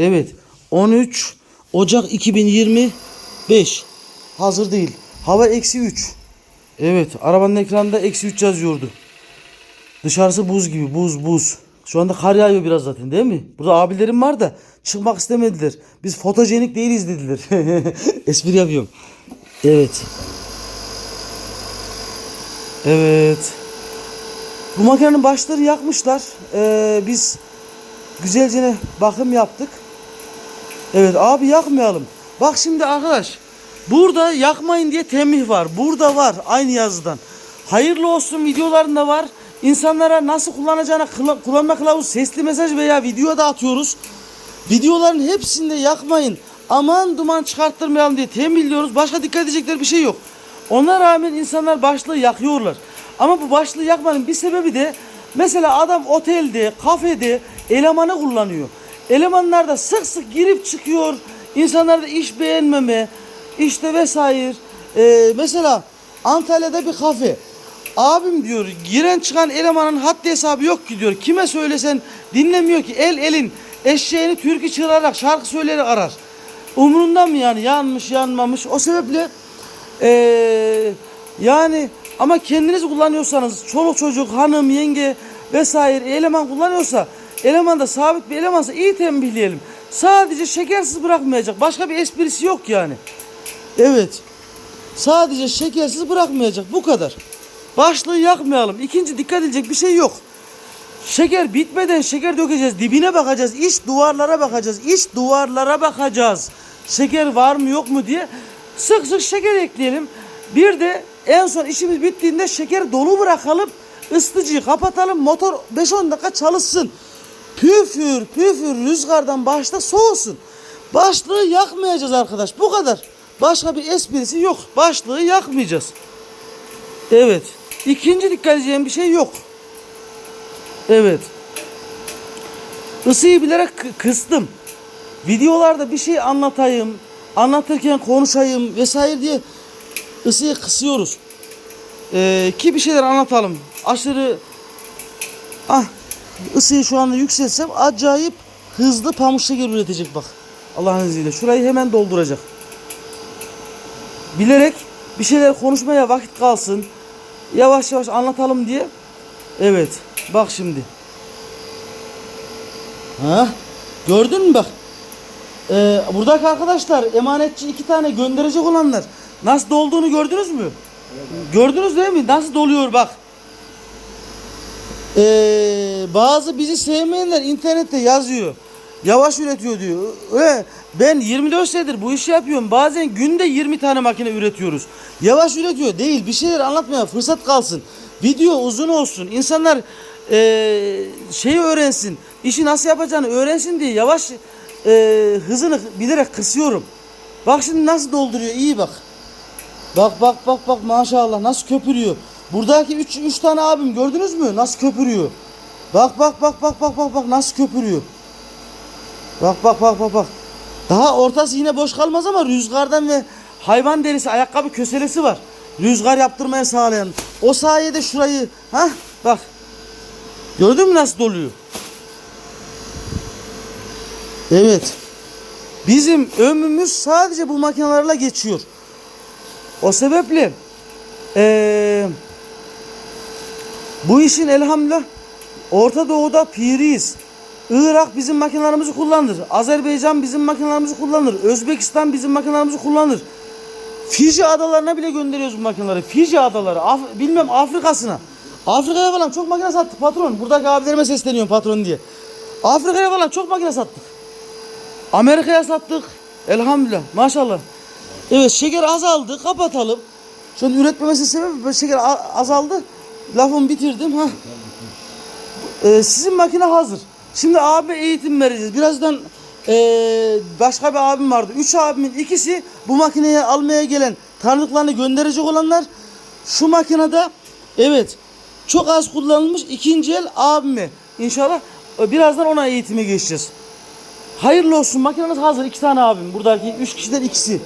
Evet. 13 Ocak 2025. Hazır değil. Hava eksi 3. Evet. Arabanın ekranında eksi 3 yazıyordu. Dışarısı buz gibi. Buz buz. Şu anda kar yağıyor biraz zaten değil mi? Burada abilerim var da çıkmak istemediler. Biz fotojenik değiliz dediler. Espri yapıyorum. Evet. Evet. Bu makinenin başları yakmışlar. Ee, biz güzelce bakım yaptık. Evet abi yakmayalım. Bak şimdi arkadaş. Burada yakmayın diye tembih var. Burada var aynı yazıdan. Hayırlı olsun videolarında var. İnsanlara nasıl kullanacağına kullanma kılavuzu sesli mesaj veya video da atıyoruz. Videoların hepsinde yakmayın. Aman duman çıkarttırmayalım diye tembihliyoruz. Başka dikkat edecekleri bir şey yok. Ona rağmen insanlar başlığı yakıyorlar. Ama bu başlığı yakmanın bir sebebi de mesela adam otelde, kafede elemanı kullanıyor. Elemanlar da sık sık girip çıkıyor. İnsanlarda iş beğenmeme, işte vesaire. Ee, mesela Antalya'da bir kafe. Abim diyor giren çıkan elemanın haddi hesabı yok ki diyor. Kime söylesen dinlemiyor ki. El elin eşeğini türkü çığırarak şarkı söyleyerek arar. Umrunda mı yani yanmış yanmamış. O sebeple ee, yani ama kendiniz kullanıyorsanız çoluk çocuk hanım yenge vesaire eleman kullanıyorsa eleman da sabit bir elemansa iyi tembihleyelim. Sadece şekersiz bırakmayacak. Başka bir esprisi yok yani. Evet. Sadece şekersiz bırakmayacak. Bu kadar. Başlığı yakmayalım. İkinci dikkat edilecek bir şey yok. Şeker bitmeden şeker dökeceğiz. Dibine bakacağız. İç duvarlara bakacağız. İç duvarlara bakacağız. Şeker var mı yok mu diye. Sık sık şeker ekleyelim. Bir de en son işimiz bittiğinde şekeri dolu bırakalım. Isıtıcıyı kapatalım. Motor 5-10 dakika çalışsın. Püfür püfür rüzgardan başta soğusun. Başlığı yakmayacağız arkadaş. Bu kadar. Başka bir esprisi yok. Başlığı yakmayacağız. Evet. İkinci dikkat edeceğim bir şey yok. Evet. Isıyı bilerek kı- kıstım. Videolarda bir şey anlatayım, anlatırken konuşayım vesaire diye ısıyı kısıyoruz. Ee, ki bir şeyler anlatalım. Aşırı ah ısıyı şu anda yükseltsem acayip hızlı pamuk şeker üretecek bak. Allah'ın izniyle. Şurayı hemen dolduracak. Bilerek bir şeyler konuşmaya vakit kalsın. Yavaş yavaş anlatalım diye. Evet. Bak şimdi. Ha? Gördün mü bak? Ee, buradaki arkadaşlar emanetçi iki tane gönderecek olanlar nasıl dolduğunu gördünüz mü? Gördünüz değil mi? Nasıl doluyor bak. Ee, bazı bizi sevmeyenler internette yazıyor. Yavaş üretiyor diyor. Ve ben 24 senedir bu işi yapıyorum. Bazen günde 20 tane makine üretiyoruz. Yavaş üretiyor değil. Bir şeyler anlatmaya fırsat kalsın. Video uzun olsun. İnsanlar eee şeyi öğrensin. işi nasıl yapacağını öğrensin diye yavaş eee, hızını bilerek kısıyorum. Bak şimdi nasıl dolduruyor. iyi bak. Bak bak bak bak maşallah nasıl köpürüyor. Buradaki 3 3 tane abim gördünüz mü? Nasıl köpürüyor. Bak bak bak bak bak bak bak nasıl köpürüyor. Bak bak bak bak bak. Daha ortası yine boş kalmaz ama rüzgardan ve hayvan derisi ayakkabı köselesi var. Rüzgar yaptırmaya sağlayan. O sayede şurayı ha bak. Gördün mü nasıl doluyor? Evet. Bizim ömrümüz sadece bu makinelerle geçiyor. O sebeple eee, bu işin elhamdülillah Orta Doğu'da piriyiz. Irak bizim makinelerimizi kullanır. Azerbaycan bizim makinelerimizi kullanır. Özbekistan bizim makinelerimizi kullanır. Fiji adalarına bile gönderiyoruz bu makineleri. Fiji adaları. Af- bilmem Afrika'sına. Afrika'ya falan çok makine sattık patron. Buradaki abilerime sesleniyorum patron diye. Afrika'ya falan çok makine sattık. Amerika'ya sattık. Elhamdülillah. Maşallah. Evet şeker azaldı. Kapatalım. Şu an üretmemesi sebebi şeker azaldı. Lafımı bitirdim. ha. Ee, sizin makine hazır. Şimdi abi eğitim vereceğiz. Birazdan ee, başka bir abim vardı. Üç abimin ikisi bu makineyi almaya gelen tanıdıklarını gönderecek olanlar. Şu makinede evet çok az kullanılmış ikinci el abime. İnşallah e, birazdan ona eğitime geçeceğiz. Hayırlı olsun makineniz hazır. iki tane abim. Buradaki üç kişiden ikisi.